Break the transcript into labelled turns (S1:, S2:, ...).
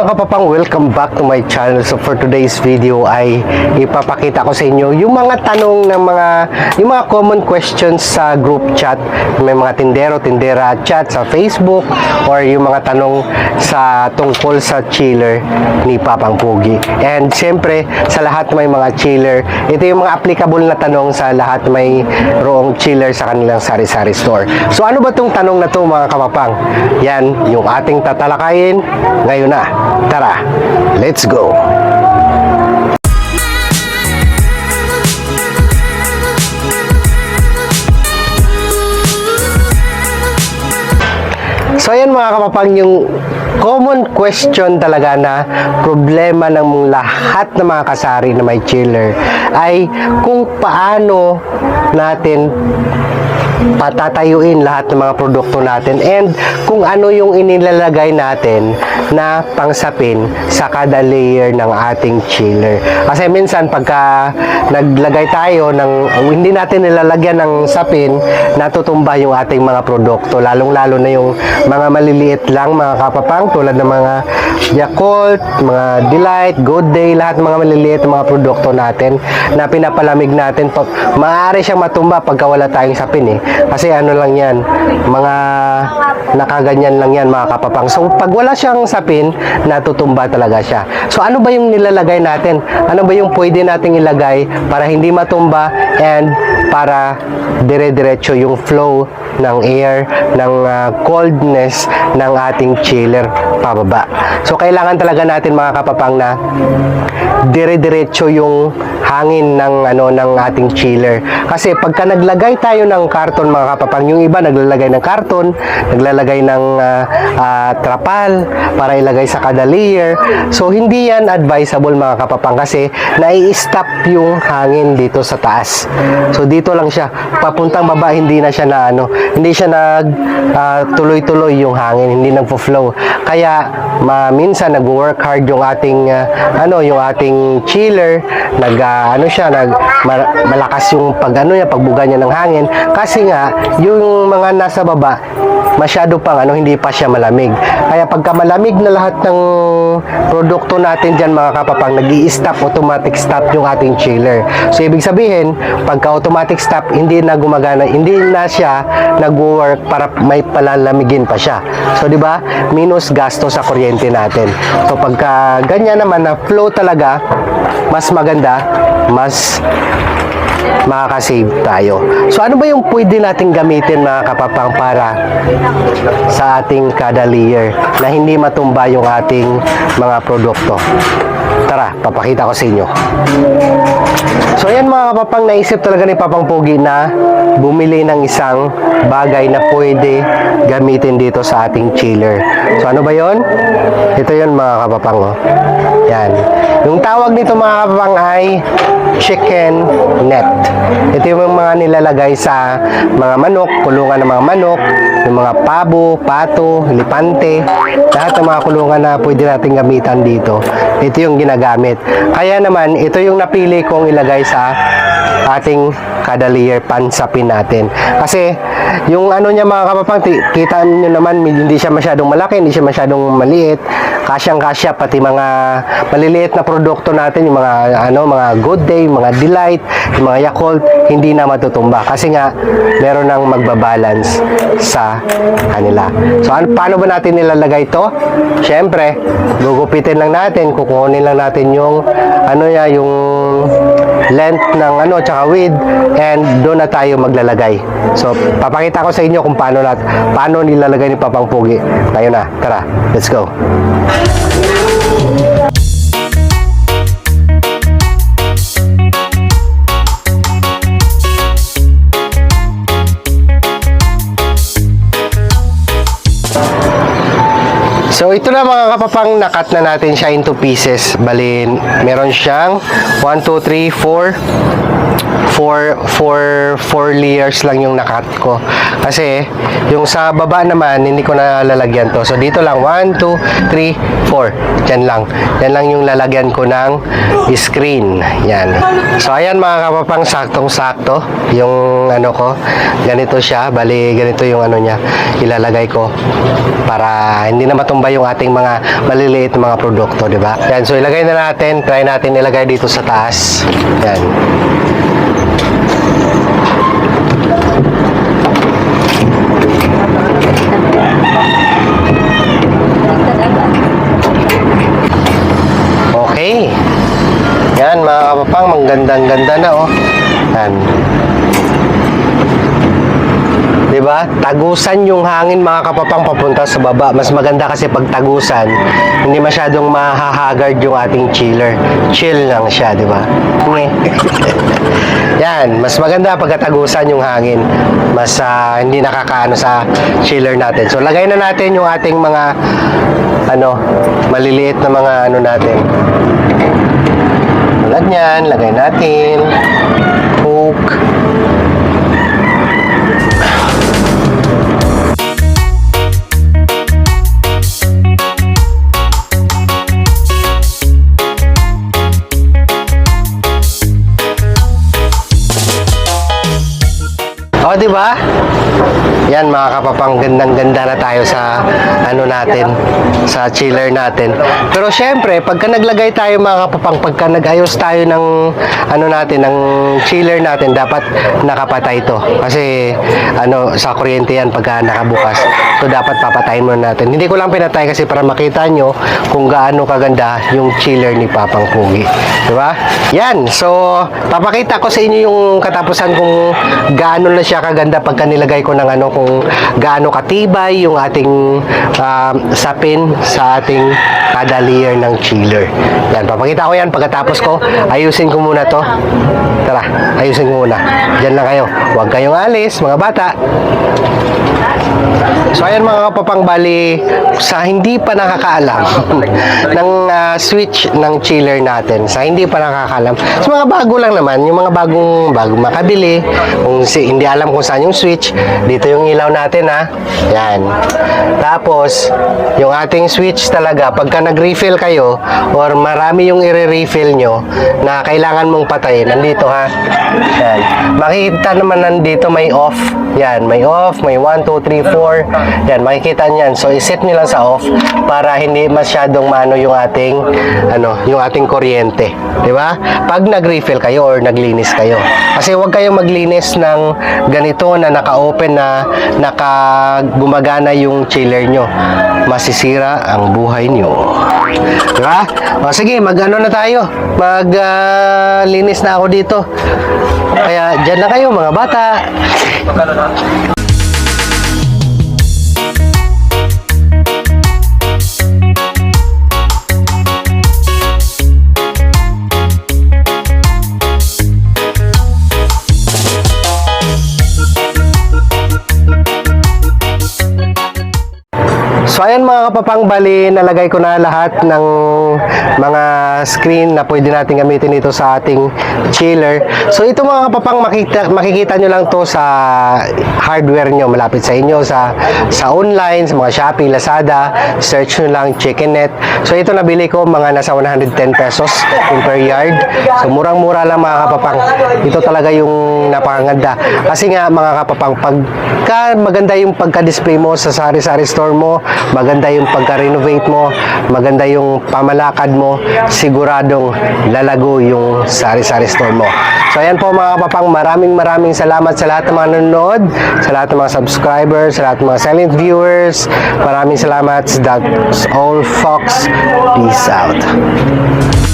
S1: mga kapapang, welcome back to my channel. So for today's video ay ipapakita ko sa inyo yung mga tanong ng mga yung mga common questions sa group chat. May mga tindero, tindera chat sa Facebook or yung mga tanong sa tungkol sa chiller ni Papang Pugi. And siyempre, sa lahat may mga chiller, ito yung mga applicable na tanong sa lahat may roong chiller sa kanilang sari-sari store. So ano ba tong tanong na to mga kapapang? Yan, yung ating tatalakayin ngayon na. Tara, let's go! So ayan mga kapapang, yung common question talaga na problema ng lahat ng mga kasari na may chiller ay kung paano natin patatayuin lahat ng mga produkto natin and kung ano yung inilalagay natin na pangsapin sa kada layer ng ating chiller. Kasi minsan pagka naglagay tayo ng hindi natin nilalagyan ng sapin, natutumba yung ating mga produkto. Lalong-lalo na yung mga maliliit lang mga kapapang tulad ng mga Yakult, mga Delight, Good Day, lahat ng mga maliliit mga produkto natin na pinapalamig natin. Pag, maaari siyang matumba pagka wala tayong sapin eh. Kasi ano lang yan, mga nakaganyan lang yan mga kapapang. So pag wala siyang sapin, natutumba talaga siya. So ano ba yung nilalagay natin? Ano ba yung pwede nating ilagay para hindi matumba and para dire-diretso yung flow ng air, ng ah, coldness ng ating chiller pababa. So kailangan talaga natin mga kapapang na dire-diretso yung hangin ng ano ng ating chiller. Kasi pagka naglagay tayo ng karton mga kapapang, yung iba naglalagay ng karton, naglalagay ng ah, ah, trapal para ilagay sa kada layer. So hindi yan advisable mga kapapang kasi nai-stop yung hangin dito sa taas. So dito lang siya, papuntang baba hindi na siya na ano, hindi siya nag ah, tuloy-tuloy yung hangin, hindi nagfo-flow. Kaya ma minsan nag-work hard yung ating ah, ano, yung ating chiller, nag ah, ano siya, nag ma- malakas yung pag ano niya, pagbuga niya ng hangin kasi nga yung mga nasa baba masyado pang ano, hindi pa siya malamig. Kaya pagka malamig na lahat ng produkto natin dyan mga kapapang, nag stop automatic stop yung ating chiller. So, ibig sabihin, pagka automatic stop, hindi na gumagana, hindi na siya nag-work para may palalamigin pa siya. So, di ba? Minus gasto sa kuryente natin. So, pagka ganyan naman na flow talaga, mas maganda, mas makakasave tayo. So ano ba yung pwede natin gamitin mga kapapang para sa ating kada layer na hindi matumba yung ating mga produkto? Tara, papakita ko sa inyo. So ayan mga kapapang, naisip talaga ni Papang Pogi na bumili ng isang bagay na pwede gamitin dito sa ating chiller. So ano ba yon? Ito yon mga kapapang. Oh. Yan. Yung tawag nito mga kapapang ay chicken net. Ito yung mga nilalagay sa mga manok, kulungan ng mga manok, yung mga pabo, pato, lipante, lahat ng mga kulungan na pwede natin gamitan dito. Ito yung ginagamit. Kaya naman, ito yung napili kong ilagay sa ating kada layer pansapin natin. Kasi yung ano niya mga kapapang, kita niyo naman hindi siya masyadong malaki, hindi siya masyadong maliit. Kasyang-kasya pati mga maliliit na produkto natin, yung mga ano, mga Good Day, mga Delight, yung mga Yakult, hindi na matutumba kasi nga meron nang magbabalance sa kanila. So ano, paano ba natin nilalagay ito? Syempre, gugupitin lang natin, kukunin lang natin yung ano ya, yung length ng ano tsaka width and doon na tayo maglalagay. So papakita ko sa inyo kung paano nat paano nilalagay ni Papang Pugi. Tayo na. Tara, let's go. So ito na mga kapapang nakat na natin siya into pieces. Bali, meron siyang 1, 2, 3, 4 4 4 4 layers lang yung nakat ko. Kasi yung sa baba naman hindi ko na lalagyan to. So dito lang 1 2 3 4. Diyan lang. Yan lang yung lalagyan ko ng screen. Yan. So ayan mga kapapang saktong-sakto yung ano ko. Ganito siya. Bali ganito yung ano niya ilalagay ko para hindi na matumba bumababa yung ating mga maliliit na mga produkto, di ba? Yan, so ilagay na natin, try natin ilagay dito sa taas. Yan. Okay. Yan mga kapapang, manggandang ganda na oh. Yan. Ba? Tagusan yung hangin mga kapapang papunta sa baba. Mas maganda kasi pag tagusan, hindi masyadong mahahagard yung ating chiller. Chill lang siya, 'di ba? Yan, mas maganda pag tagusan yung hangin. Mas ah, hindi nakakaano sa chiller natin. So lagay na natin yung ating mga ano, maliliit na mga ano natin. Tulad niyan, lagay natin. Hook. Di ba? Yan mga kapapang gandang ganda na tayo sa ano natin, sa chiller natin. Pero syempre, pagka naglagay tayo mga kapapang, pagka nag-ayos tayo ng ano natin, ng chiller natin, dapat nakapatay to. Kasi ano, sa kuryente yan pagka nakabukas. So dapat papatayin muna natin. Hindi ko lang pinatay kasi para makita nyo kung gaano kaganda yung chiller ni Papang Pugi. Di ba? Yan. So, papakita ko sa inyo yung katapusan kung gaano na siya kaganda pagka nilagay ko ng ano, kung gaano katibay yung ating ah, sapin sa ating kada layer ng chiller. Yan, papakita ko yan pagkatapos ko. Ayusin ko muna to. Tara, ayusin ko muna. Diyan lang kayo. Huwag kayong alis, mga bata. So ayan mga kapapang bali sa hindi pa nakakaalam ng ah, switch ng chiller natin. Sa hindi pa nakakaalam. Sa mga bago lang naman, yung mga bagong bago makabili, kung si, hindi alam kung saan yung switch, dito yung ilaw natin ha. Yan. Tapos yung ating switch talaga pagka nag-refill kayo or marami yung i-refill nyo na kailangan mong patayin, nandito ha. Yan. Makikita naman nandito may off. Yan, may off, may 1, 2, 3, 4. Yan, makikita niyan. So, iset nyo lang sa off para hindi masyadong mano yung ating, ano, yung ating kuryente. Di ba? Pag nag-refill kayo or naglinis kayo. Kasi huwag kayong maglinis ng ganito na naka-open na naka-gumagana yung chiller nyo. Masisira ang buhay nyo. Di ba? O, sige, mag-ano na tayo. Mag-linis na ako dito. Kaya, dyan na kayo mga bata. So ayan mga kapapang bali, nalagay ko na lahat ng mga screen na pwede natin gamitin ito sa ating chiller. So ito mga kapapang makita, makikita nyo lang to sa hardware nyo malapit sa inyo sa sa online, sa mga Shopee, Lazada, search nyo lang Chickennet. So ito nabili ko mga nasa 110 pesos per yard. So murang-mura lang mga kapapang. Ito talaga yung napakaganda. Kasi nga mga kapapang pagka maganda yung pagka-display mo sa sari-sari store mo, maganda yung pagka-renovate mo, maganda yung pamalakad mo, siguradong lalago yung sari-sari store mo. So ayan po mga kapapang, maraming maraming salamat sa lahat ng mga nanonood, sa lahat ng mga subscribers, sa lahat ng mga silent viewers. Maraming salamat. That's all, Fox. Peace out.